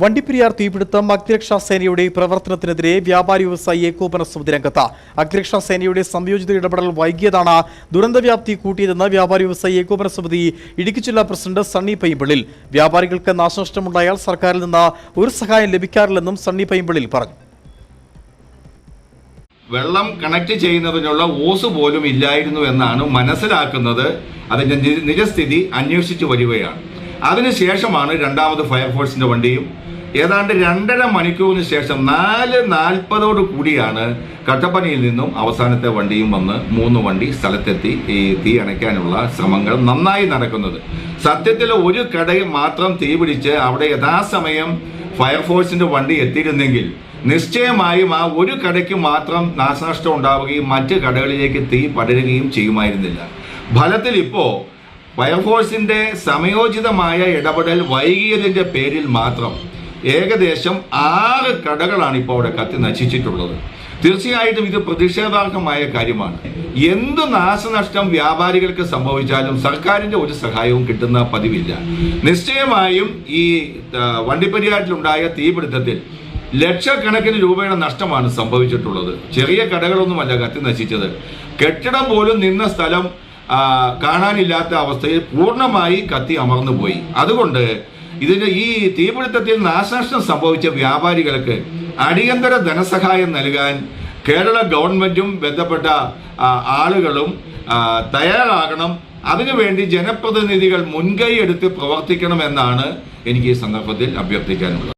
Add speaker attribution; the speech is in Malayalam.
Speaker 1: വണ്ടിപ്പെരിയാർ തീപിടുത്തം അഗ്നിരക്ഷാ സേനയുടെ പ്രവർത്തനത്തിനെതിരെ വ്യാപാരി വ്യവസായി ഏകോപന സമിതി രംഗത്ത്. അഗ്നിരക്ഷാ സേനയുടെ സംയോജിത ഇടപെടൽ വൈകിയതാണ് ദുരന്തവ്യാപ്തി കൂട്ടിയതെന്ന് വ്യാപാരി വ്യവസായി ഏകോപന സമിതി ഇടുക്കി ജില്ലാ പ്രസിഡന്റ് സണ്ണി പൈമ്പിളിൽ വ്യാപാരികൾക്ക് നാശനഷ്ടമുണ്ടായാൽ സർക്കാരിൽ നിന്ന് ഒരു സഹായം ലഭിക്കാറില്ലെന്നും സണ്ണി പൈമ്പിളിൽ പറഞ്ഞു.
Speaker 2: വെള്ളം കണക്ട് ചെയ്യുന്നതിനുള്ള ഓസ് പോലും ഇല്ലായിരുന്നു എന്നാണ് മനസ്സിലാക്കുന്നത്. അതിന്റെ നിജസ്ഥിതി അന്വേഷിച്ചു വരികയാണ്. അതിനുശേഷമാണ് രണ്ടാമത് ഫയർഫോഴ്സിന്റെ വണ്ടിയും. ഏതാണ്ട് രണ്ടര മണിക്കൂറിന് ശേഷം നാല് നാൽപ്പതോട് കൂടിയാണ് കട്ടപ്പനയിൽ നിന്നും അവസാനത്തെ വണ്ടിയും വന്ന് മൂന്ന് വണ്ടി സ്ഥലത്തെത്തി ഈ തീ അണയ്ക്കാനുള്ള ശ്രമങ്ങൾ നന്നായി നടക്കുന്നത്. സത്യത്തിൽ ഒരു കടയിൽ മാത്രം തീ പിടിച്ച് അവിടെ യഥാസമയം ഫയർഫോഴ്സിന്റെ വണ്ടി എത്തിയിരുന്നെങ്കിൽ നിശ്ചയമായും ആ ഒരു കടയ്ക്ക് മാത്രം നാശനഷ്ടം ഉണ്ടാവുകയും മറ്റ് കടകളിലേക്ക് തീ പടരുകയും ചെയ്യുമായിരുന്നില്ല. ഫലത്തിൽ ഇപ്പോ ഫയർഫോഴ്സിന്റെ സമയോചിതമായ ഇടപെടൽ വൈകിയതിന്റെ പേരിൽ മാത്രം ഏകദേശം ആറ് കടകളാണ് ഇപ്പോൾ അവിടെ കത്തി നശിച്ചിട്ടുള്ളത്. തീർച്ചയായിട്ടും ഇത് പ്രതിഷേധാർഹമായ കാര്യമാണ്. എന്ത് നാശനഷ്ടം വ്യാപാരികൾക്ക് സംഭവിച്ചാലും സർക്കാരിന്റെ ഒരു സഹായവും കിട്ടുന്ന പതിവില്ല. നിശ്ചയമായും ഈ വണ്ടിപ്പെരിയാറ്റിലുണ്ടായ തീപിടുത്തത്തിൽ ലക്ഷക്കണക്കിന് രൂപയുടെ നഷ്ടമാണ് സംഭവിച്ചിട്ടുള്ളത്. ചെറിയ കടകളൊന്നുമല്ല കത്തി നശിച്ചത്. കെട്ടിടം പോലും നിന്ന സ്ഥലം കാണാനില്ലാത്ത അവസ്ഥയിൽ പൂർണമായി കത്തി അമർന്നു പോയി. അതുകൊണ്ട് ഇതിന് ഈ തീപിടുത്തത്തിൽ നാശനഷ്ടം സംഭവിച്ച വ്യാപാരികൾക്ക് അടിയന്തര ധനസഹായം നൽകാൻ കേരള ഗവൺമെന്റും ബന്ധപ്പെട്ട ആളുകളും തയ്യാറാകണം. അതിനുവേണ്ടി ജനപ്രതിനിധികൾ മുൻകൈ എടുത്ത് പ്രവർത്തിക്കണമെന്നാണ് എനിക്ക് ഈ സന്ദർഭത്തിൽ അഭ്യർത്ഥിക്കാനുള്ളത്.